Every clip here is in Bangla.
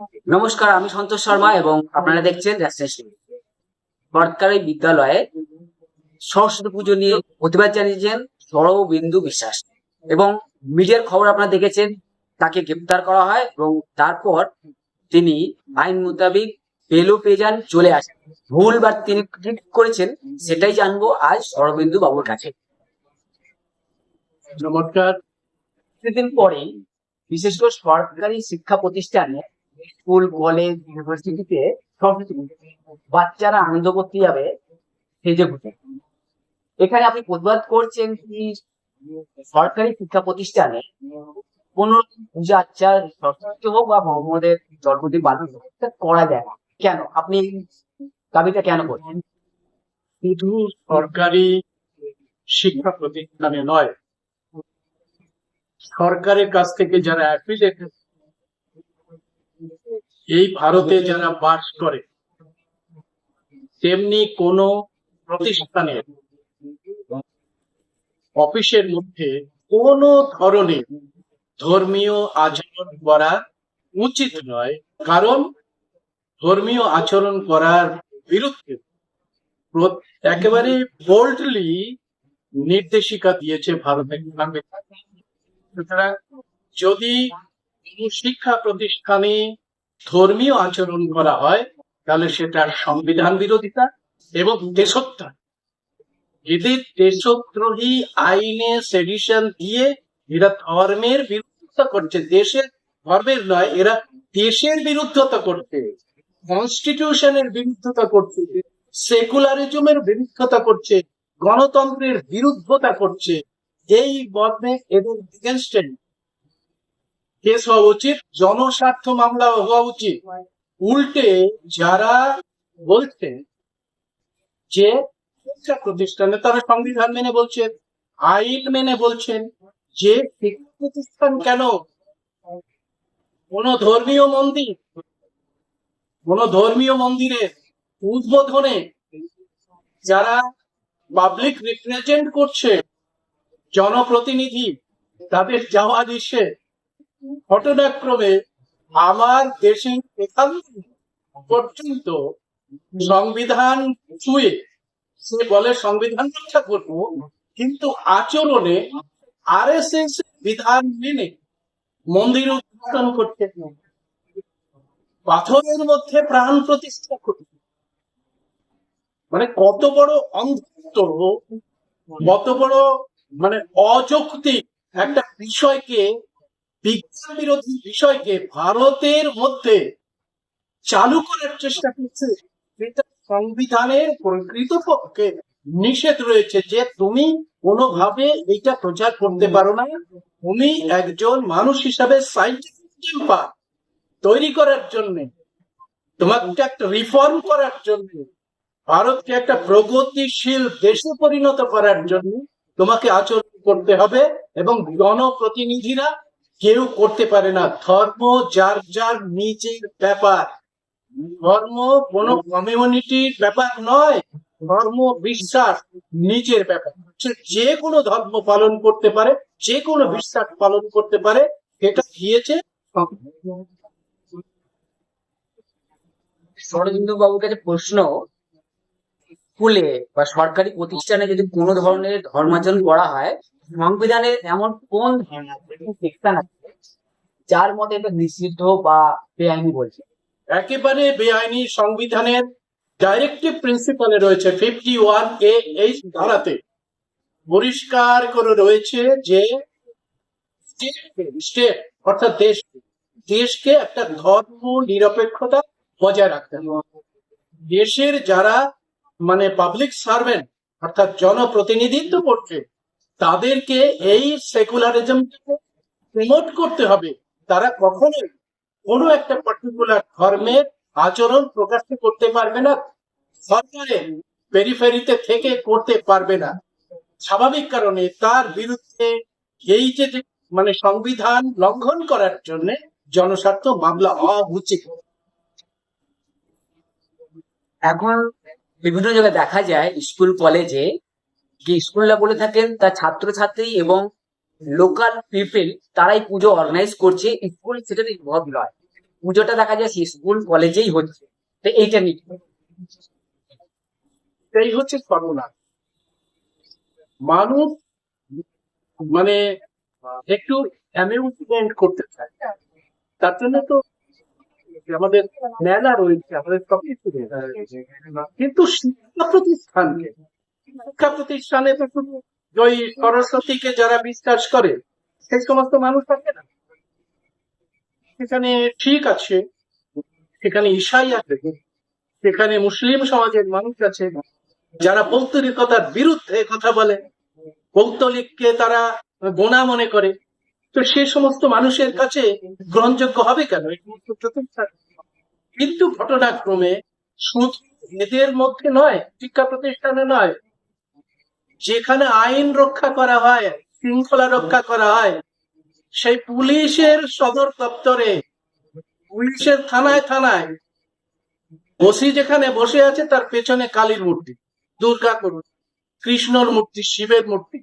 নমস্কার আমি সন্তোষ শর্মা এবং আপনারা দেখছেন সরকারি বিদ্যালয়ে সরস্বতী পুজো নিয়ে প্রতিবাদ জানিয়েছেন সৌরবিন্দু বিশ্বাস এবং মিডিয়ার খবর আপনারা দেখেছেন তাকে গ্রেপ্তার করা হয় এবং তারপর তিনি আইন মোতাবেক পেল পেয়ে যান চলে আসেন। ভুল বা তিনি করেছেন সেটাই জানব আজ সৌরবিন্দু বাবুর কাছে। নমস্কার। কিছুদিন পরেই বিশেষ করে সরকারি শিক্ষা প্রতিষ্ঠানে স্কুল, কলেজ, ইউনিভার্সিটিতে পুজো। বাচ্চারা আনন্দ করতে যাবে সেজে ঘুরে এখানে আপনি প্রতিবাদ করছেন কি সরকারি শিক্ষা প্রতিষ্ঠানে কোন পূজা আচ্চার সরস্বতী হোক বা মোহাম্মদের জন্মদিন পালন করা যায় না। কেন? আপনি দাবিটা কেন করছেন? শুধু সরকারি শিক্ষা প্রতিষ্ঠানে নয়, সরকারের কাছ থেকে যারা অ্যাফিলিয়েটেড এই ভারতে যারা বাস করে তেমনি কোন প্রতিষ্ঠানের অফিসের মধ্যে কোন ধরনের ধর্মীয় আচরণ করা উচিত নয়। কারণ ধর্মীয় আচরণ করার বিরুদ্ধে একেবারে বোল্ডলি নির্দেশিকা দিয়েছে ভারতের সুতরাং যদি শিক্ষা প্রতিষ্ঠানে ধর্মীয় আচরণ করা হয়, তাহলে সেটা সংবিধান বিরোধিতা এবং দেশত্রা এদের দেশদ্রোহী আইনে সেডিশন দিয়ে এরা ধর্মের বিরোধিতা করছে, দেশের ধর্মের নয়, এরা দেশের বিরুদ্ধতা করছে কনস্টিটিউশনের বিরুদ্ধতা করছে সেকুলারিজমের বিরুদ্ধতা করছে, গণতন্ত্রের বিরুদ্ধতা করছে, এই মর্মে এদের কেস হওয়া উচিত, জনস্বার্থ মামলা হওয়া উচিত। উল্টে যারা বলছে যে শিক্ষা প্রতিষ্ঠানে তারা সংবিধান মেনে বলছেন, আইন মেনে বলছেন, যে শিক্ষা প্রতিষ্ঠান কেন? কোন ধর্মীয় মন্দির, কোন ধর্মীয় মন্দিরের উদ্বোধনে যারা পাবলিক রিপ্রেজেন্ট করছে, জনপ্রতিনিধি, তাদের যাওয়া দিচ্ছে। ঘটনাক্রমে আমার দেশে এখান পর্যন্ত সংবিধান ছুঁয়ে, সে বলে সংবিধান রক্ষা করব, কিন্তু আচরণে আর এস এস বিধান মেনে মন্দির উদ্বোধন করতে পাথরের মধ্যে প্রাণ প্রতিষ্ঠা করতে মানে কত বড় অন্ধত্ব, কত বড় মানে অযৌক্তিক একটা বিষয়কে বিজ্ঞান বিরোধী বিষয়কে ভারতের মধ্যে চালু করার চেষ্টা করছে। এটা সংবিধানের প্রকৃত পক্ষে নিষেধ রয়েছে যে তুমি কোনোভাবে এটা প্রচার করতে পারো না। তুমি একজন মানুষ হিসাবে তৈরি করার জন্য, তোমাকে একটা রিফর্ম করার জন্য, ভারতকে একটা প্রগতিশীল দেশে পরিণত করার জন্য তোমাকে আচরণ করতে হবে এবং জনপ্রতিনিধিরা কেউ করতে পারে না। ধর্ম যার যার নিজের ব্যাপার। ধর্ম কোনো কমিউনিটির ব্যাপার নয়, ধর্ম বিশ্বাস নিজের ব্যাপার। যে কোনো ধর্ম পালন করতে পারে, যে কোনো বিশ্বাস পালন করতে পারে এটা দিয়েছে শরদিন্দু বাবুর কাছে প্রশ্ন, স্কুলে বা সরকারি প্রতিষ্ঠানে যদি কোনো ধরনের ধর্মাচরণ করা হয় সংবিধানে এমন কোন সেকশন আছে যার মধ্যে এটা নিষিদ্ধ বা বেআইনি বলছে। একেবারে বেআইনি সংবিধানের ডাইরেক্টিভ প্রিন্সিপালে রয়েছে ফিফটি ওয়ান এ এই ধারাতে। পরিষ্কার করে রয়েছে যে স্টেট অর্থাৎ দেশ দেশকে একটা ধর্ম নিরপেক্ষতা বজায় রাখতে হবে। দেশের যারা মানে পাবলিক সার্ভেন্ট অর্থাৎ জনপ্রতিনিধিত্ব করছে তাদেরকে এই সেকুলারিজমকে প্রমোট করতে হবে। তারা কখনোই কোনো একটা পার্টিকুলার ধর্মের আচরণ প্রকাশ করতে পারবে না সরকারের পেরিফেরিতে থেকে করতে পারবে না। স্বাভাবিক কারণে তার বিরুদ্ধে এই যে যে মানে সংবিধান লঙ্ঘন করার জন্য জনস্বার্থ মামলা হওয়া উচিত। এখন বিভিন্ন জায়গায় দেখা যায়, স্কুল, কলেজে যে স্কুলরা বলে থাকেন তার ছাত্রছাত্রী এবং লোকাল পিপল তারাই পুজো অর্গানাইজ করছে। স্কুল সেটাতে ইনভলভ নয়। পুজোটা দেখা যায় স্কুল কলেজেই হচ্ছে। তো এইটা নিয়ে? এই হচ্ছে সর্বনাশ মানুষ মানে একটু অ্যামিউজমেন্ট করতে চায়। তার জন্য তো আমাদের মেলা রয়েছে, আমাদের সবকিছু কিন্তু শিক্ষা প্রতিষ্ঠানকে শিক্ষা প্রতিষ্ঠানে তো শুধু ওই সরস্বতীকে যারা বিশ্বাস করে, সেই সমস্ত মানুষ থাকে না সেখানে ঠিক আছে, সেখানে ঈশাই আছে, সেখানে মুসলিম সমাজের মানুষ আছে, যারা পৌত্তলিকতার বিরুদ্ধে কথা বলে, পৌত্তলিককে তারা গোনা মনে করে তো সে সমস্ত মানুষের কাছে গ্রহণযোগ্য হবে কেন? কিন্তু ঘটনাক্রমে শুধু এদের মধ্যে নয় শিক্ষা প্রতিষ্ঠানে নয় যেখানে আইন রক্ষা করা হয়, শৃঙ্খলা রক্ষা করা হয়, সেই পুলিশের সদর দপ্তরে, পুলিশের থানায় থানায় বসি যেখানে বসে আছে তার পেছনে কালীর মূর্তি, দুর্গা মূর্তি কৃষ্ণর মূর্তি, শিবের মূর্তি।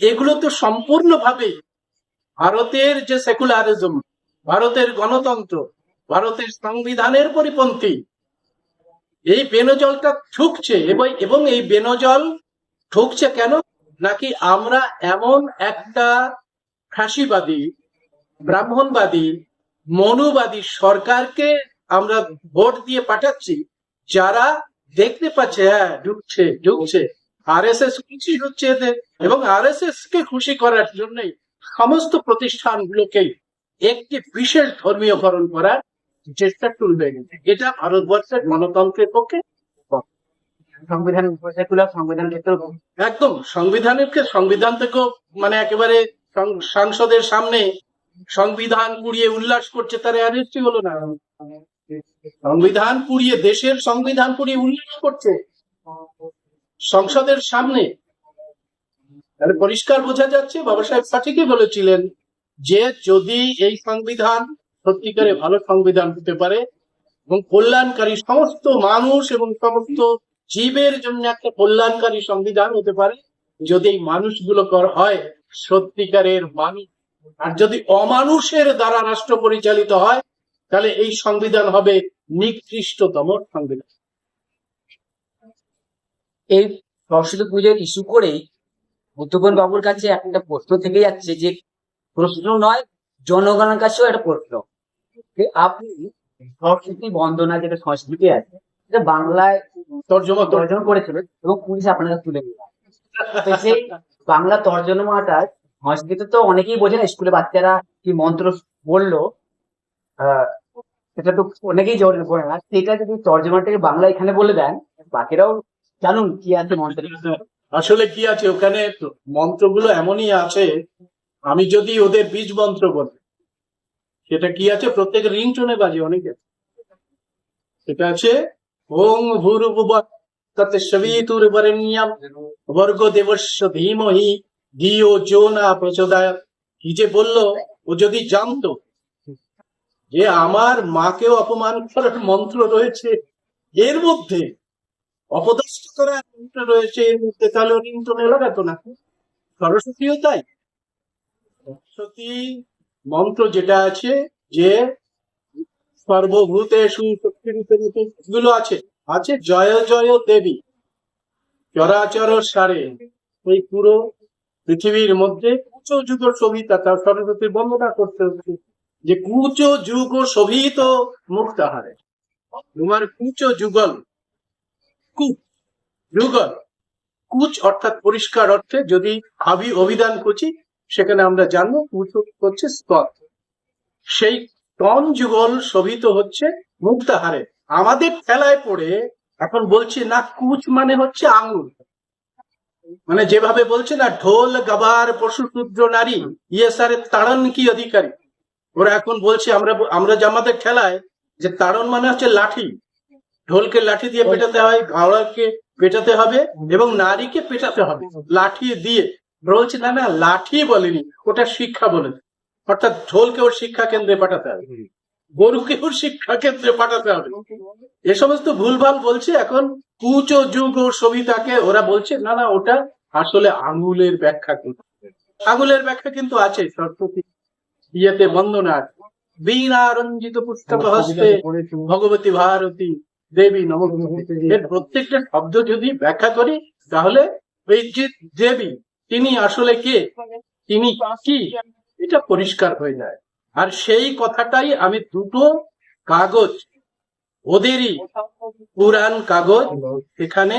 এগুলো তো সম্পূর্ণভাবে ভারতের যে সেকুলারিজম, ভারতের গণতন্ত্র, ভারতের সংবিধানের পরিপন্থী এই বেনজলটা ঠুকছে এবং এই বেনজল ঠুকছে কেন? নাকি আমরা এমন একটা ফাঁসিবাদী, ব্রাহ্মণবাদী, মনুবাদী সরকারকে আমরা ভোট দিয়ে পাঠাচ্ছি, যারা দেখতে পাচ্ছে হ্যাঁ ঢুকছে ঢুকছে। আর এস এস খুশি হচ্ছে এদের এবং আর এস এস কে খুশি করার জন্যই সমস্ত প্রতিষ্ঠানগুলোকে একটি বিশেষ ধর্মীয়করণ করার চেষ্টা তুলবে। এটা ভারতবর্ষের গণতন্ত্রের পক্ষে সংবিধান সংবিধান একদম, সংবিধানের সংবিধান থেকেও মানে একেবারে সংসদের সামনে সংবিধান পুড়িয়ে উল্লাস করছে, তার অ্যারেস্টই হলো না। সংবিধান পুড়িয়ে দেশের সংবিধান পুড়িয়ে উল্লাস করছে। সংসদের সামনে। তাহলে পরিষ্কার বোঝা যাচ্ছে বাবা সাহেব সঠিকই বলেছিলেন যে যদি এই সংবিধান সত্যিকারে ভালো সংবিধান হতে পারে এবং কল্যাণকারী সমস্ত মানুষ এবং সমস্ত জীবের জন্য একটা কল্যাণকারী সংবিধান হতে পারে। যদি এই মানুষগুলো কর- হয়, সত্যিকারের মানুষ। আর যদি অমানুষের দ্বারা রাষ্ট্র পরিচালিত হয়, তাহলে এই সংবিধান হবে নিকৃষ্টতম সংবিধান। এই সরস্বতী পুজোর ইস্যু করেই বুদ্ধগণ বাবুর কাছে একটা প্রশ্ন থেকে যাচ্ছে যে, প্রশ্ন নয়, জনগণের কাছেও একটা প্রশ্ন। যে আপনি সরস্বতী বন্দনা যেটা সংস্কৃতি আছে সেটা বাংলায় তর্জমা তর্জমা করেছিল এবং পুলিশ আপনার তুলে নিল সেই বাংলা তর্জমাটা সংস্কৃত তো অনেকেই বোঝে না স্কুলে বাচ্চারা কি মন্ত্র বলল সেটা তো অনেকেই জোরে পড়ে না। সেটা যদি তর্জমাটাকে বাংলা এখানে বলে দেন বাকিরাও জানুন কি আছে মন্ত্রে। আসলে কি আছে? ওখানে মন্ত্রগুলো এমনই আছে আমি যদি ওদের বীজ মন্ত্র বলি সেটা কি আছে? প্রত্যেক রিংটোনে বাজে অনেকে। সেটা আছে, ওং ভূরুভুব তত সবিতুর বরেণ্যম বর্গ দেবস্য ধীমহি ধিও জো না প্রচোদয়। কি যে বলল, ও যদি জানতো যে আমার মাকেও অপমান করার মন্ত্র রয়েছে, এর মধ্যে অপদস্থ করার মন্ত্র রয়েছে, এর মধ্যে তাহলে ও রিংটোনে লাগাতো না। সরস্বতীও তাই। সরস্বতী মন্ত্র যেটা আছে যে সর্বভূতেষু শক্তিরূপে রূপে এগুলো আছে। আছে জয় জয় দেবী। চরাচর সারে। এই পুরো পৃথিবীর মধ্যে কুচ যুগ শোভিতা, তার সরস্বতীর বর্ণনা করতে হচ্ছে যে কুচ যুগ শোভিত মুক্তাহারে তোমার কুচ যুগল কুচ যুগল, কুচ অর্থাৎ পরিষ্কার অর্থে যদি আবি অভিধান কুচি সেখানে আমরা জানব কুচ হচ্ছে স্তর সেই টন যুগল শোভিত হচ্ছে মুক্তাহারে। আমাদের খেলায় পড়ে এখন বলছে না কুচ মানে হচ্ছে আঙুল। মানে যেভাবে বলছে না ঢোল গাবার পশু শূদ্র নারী ইয়ে সারে তাড়ন কি অধিকারী? ওরা এখন বলছে আমরা আমরা যে আমাদের খেলায় যে তাড়ন মানে হচ্ছে লাঠি। ঢোলকে লাঠি দিয়ে পেটাতে হয় ঘাওড়াকে পেটাতে হবে এবং নারীকে পেটাতে হবে। লাঠি দিয়ে বলছে না না লাঠি বলেনি ওটা শিক্ষা বলেছে। অর্থাৎ ঢোলকে ওর শিক্ষা কেন্দ্রে পাঠাতে হবে গরুকে ওর শিক্ষা কেন্দ্রে পাঠাতে হবে। এ সমস্ত ভুলভাল বলছে এখন কুচ ও যুগ ও সবিতাকে ওরা বলছে না না ওটা আসলে আঙুলের ব্যাখ্যা কিন্তু আঙুলের ব্যাখ্যা কিন্তু আছে সরস্বতী ইয়েতে বন্দনা আছে। বীণারঞ্জিত পুস্তক হস্তে ভগবতী ভারতী দেবী নমস্তে এর প্রত্যেকটা শব্দ যদি ব্যাখ্যা করি তাহলে এই যে দেবী তিনি আসলে কে? তিনি কি? এটা পরিষ্কার হয়ে যায় আর সেই কথাটাই আমি দুটো কাগজ, ওদেরই পুরাণ কাগজ এখানে,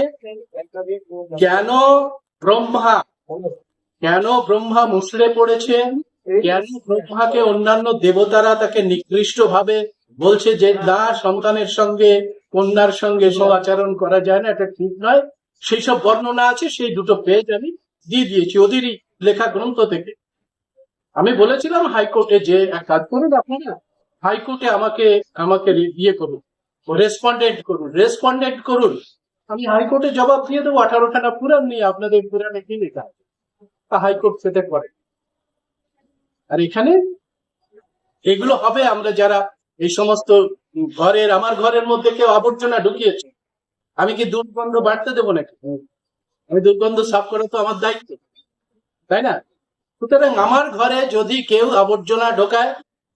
কেন ব্রহ্মা কেন ব্রহ্মা মুসড়ে পড়েছেন কেন ব্রহ্মাকে অন্যান্য দেবতারা তাকে নিকৃষ্ট ভাবে বলছে যে, না, সন্তানের সঙ্গে, কন্যার সঙ্গে সব আচরণ করা যায় না, এটা ঠিক নয়। সেই সব বর্ণনা আছে, সেই দুটো পেজ আমি দিয়ে দিয়েছি ওদেরই লেখা গ্রন্থ থেকে। আমি বলেছিলাম হাইকোর্টে যে এক কাজ করুন আপনারা, হাইকোর্টে আমাকে আমাকে ইয়ে করুন, রেসপন্ডেন্ট করুন রেসপন্ডেন্ট করুন। আমি হাইকোর্টে জবাব দিয়ে দেবো, আঠারোখানা পুরাণ নিয়ে আপনাদের পুরাণে কি লেখা তা হাইকোর্ট সেটা করে। আর এখানে এগুলো হবে আমরা যারা এই সমস্ত ঘরের, আমার ঘরের মধ্যে কেউ আবর্জনা ঢুকিয়েছে, আমি কি দুর্গন্ধ বাড়তে দেবো নাকি? আমি দুর্গন্ধ সাফ করা তো আমার দায়িত্ব। তাই না? সুতরাং আমার ঘরে যদি কেউ আবর্জনা ঢোকায়,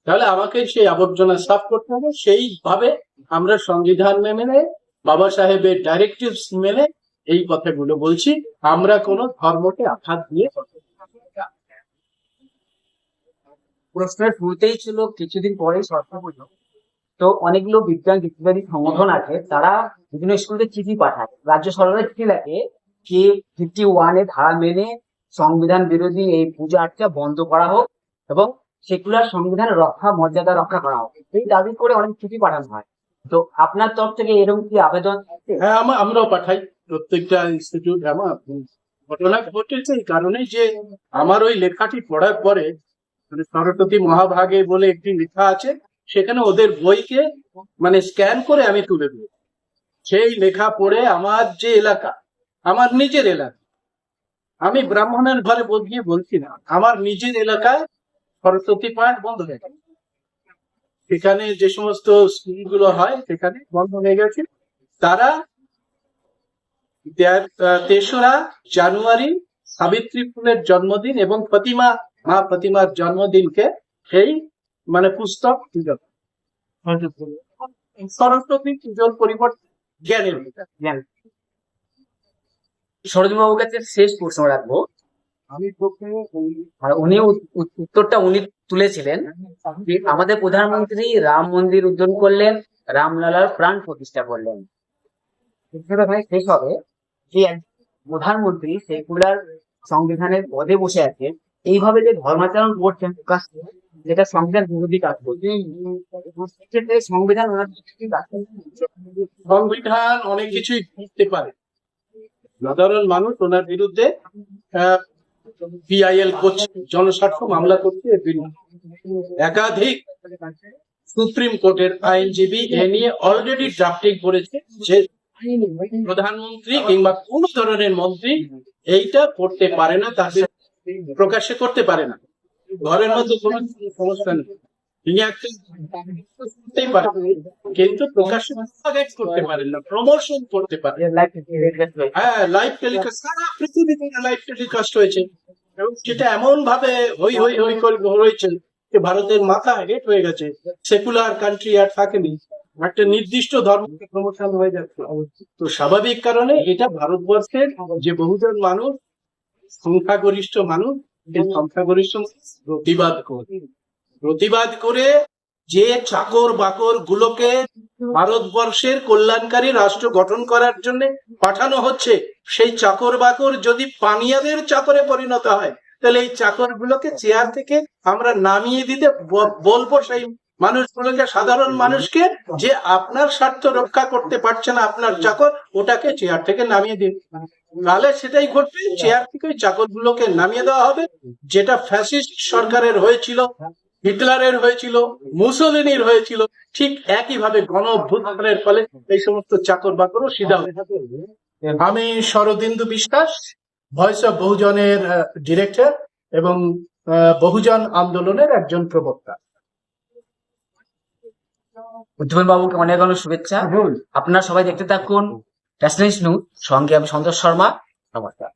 তাহলে আমাকে সেই আবর্জনা সাফ করতে হবে। সেইভাবে আমরা সংবিধান মেনে বাবা সাহেবের ডাইরেক্টিভস মেনে এই কথাগুলো বলছি। আমরা কোনো ধর্মকে আঘাত দিয়ে প্রশ্নের শুরুতেই ছিল, কিছুদিন পরেই সরকার পুজো তো অনেকগুলো বিজ্ঞান বিজ্ঞানী সংগঠন আছে, তারা বিভিন্ন স্কুলে চিঠি পাঠায়। রাজ্য সরকারের চিঠি লেখে যে ফিফটি ওয়ান ধারা মেনে সংবিধান বিরোধী এই পূজা আর্চা বন্ধ করা হোক এবং সেকুলার সংবিধান রক্ষা, মর্যাদা রক্ষা করা হোক। এই দাবি করে অনেক চিঠি পাঠানো হয়। তো আপনার তরফ থেকে এরকম কি আবেদন হ্যাঁ আমরা আমরাও পাঠাই। প্রত্যেকটা ইনস্টিটিউট আমার ঘটনা ঘটেছে এই কারণে যে আমার ওই লেখাটি পড়ার পরে মানে সরস্বতী মহাভাগে বলে একটি লেখা আছে, সেখানে ওদের বইকে মানে স্ক্যান করে আমি তুলে দিই। সেই লেখা পড়ে আমার যে এলাকা আমার নিজের এলাকা। আমি ব্রাহ্মণের ঘরে গিয়ে বলছি না। আমার নিজের এলাকায় সরস্বতী পাঠ বন্ধ হয়ে গেছে। সেখানে যে সমস্ত স্কুলগুলো হয় সেখানে বন্ধ হয়ে গেছে। তারা তেসরা জানুয়ারি সাবিত্রী ফুলের জন্মদিন এবং প্রতিমা মা প্রতিমার জন্মদিনকে সেই মানে পুস্তক পুজো। সরস্বতী পুজোর পরিবর্তে জ্ঞানের পূজা। জ্ঞান সরোজ বাবুর কাছে শেষ প্রশ্ন রাখব আমি আর উনি উত- উত- উত্তরটা উনি তুলেছিলেন আমাদের প্রধানমন্ত্রী রাম মন্দির উদ্বোধন করলেন রামলালার প্রাণ প্রতিষ্ঠা করলেন ভাই শেষ হবে যে প্রধানমন্ত্রী সেকুলার সংবিধানের পদে বসে আছেন এইভাবে যে ধর্মাচরণ করছেন প্রকাশ্যে যেটা সংবিধান বিরোধী কাজ করছে সংবিধান বিরোধী কাজ করছে। সংবিধান অনেক কিছুই করতে পারে সাধারণ মানুষ ওনার বিরুদ্ধে পিআইএল করছে, জনস্বার্থ মামলা করছে একাধিক সুপ্রিম কোর্টের আইনজীবী এ নিয়ে অলরেডি ড্রাফটিং করেছে যে প্রধানমন্ত্রী কিংবা কোন ধরনের মন্ত্রী এইটা করতে পারে না তাদের প্রকাশ্যে করতে পারে না। ঘরের মধ্যে কোনো সমস্যা নেই। তিনি একটা করতেই পারেন। কিন্তু propagate করতে পারেন না প্রমোশন করতে পারেন। হ্যাঁ লাইভ টেলিকাস্ট সারা পৃথিবীতে লাইভ টেলিকাস্ট হয়েছে। এবং সেটা এমন ভাবে হই হই হই করে হয়েছে যে ভারতের মাথা হেট হয়ে গেছে। সেকুলার কান্ট্রি আর থাকেনি। একটা নির্দিষ্ট ধর্মকে প্রমোশন হয়ে যাচ্ছে। তো স্বাভাবিক কারণে এটা ভারতবর্ষের যে বহুজন মানুষ সংখ্যাগরিষ্ঠ মানুষ এই সংখ্যাগরিষ্ঠ প্রতিবাদ করে। প্রতিবাদ করে যে চাকর বাকর গুলোকে ভারতবর্ষের কল্যাণকারী রাষ্ট্র গঠন করার জন্য পাঠানো হচ্ছে, সেই চাকর বাকর যদি পানিয়াদের চাকরে পরিণত হয়, তাহলে এই চাকর গুলোকে চেয়ার থেকে আমরা নামিয়ে দিতে বলব সেই মানুষগুলোকে সাধারণ মানুষকে যে আপনার স্বার্থ রক্ষা করতে পারছে না আপনার চাকর, ওটাকে চেয়ার থেকে নামিয়ে দিন। তাহলে সেটাই ঘটবে, চেয়ার থেকে চাকর গুলোকে নামিয়ে দেওয়া হবে, যেটা ফ্যাসিস্ট সরকারের হয়েছিল হিটলারের হয়েছিল মুসলিনীর হয়েছিল ঠিক একইভাবে গণ অভ্যুত্থানের ফলে এই সমস্ত চাকর বাকরও সিধা হয়ে আমি শরদিন্দু বিশ্বাস ভয়েস অফ বহুজনের ডিরেক্টর এবং আহ, বহুজন আন্দোলনের একজন প্রবক্তা। উজ্জ্বল বাবুকে অনেক অনেক শুভেচ্ছা। আপনারা সবাই দেখতে থাকুন নিউজ সঙ্গে আমি সন্তোষ শর্মা। নমস্কার।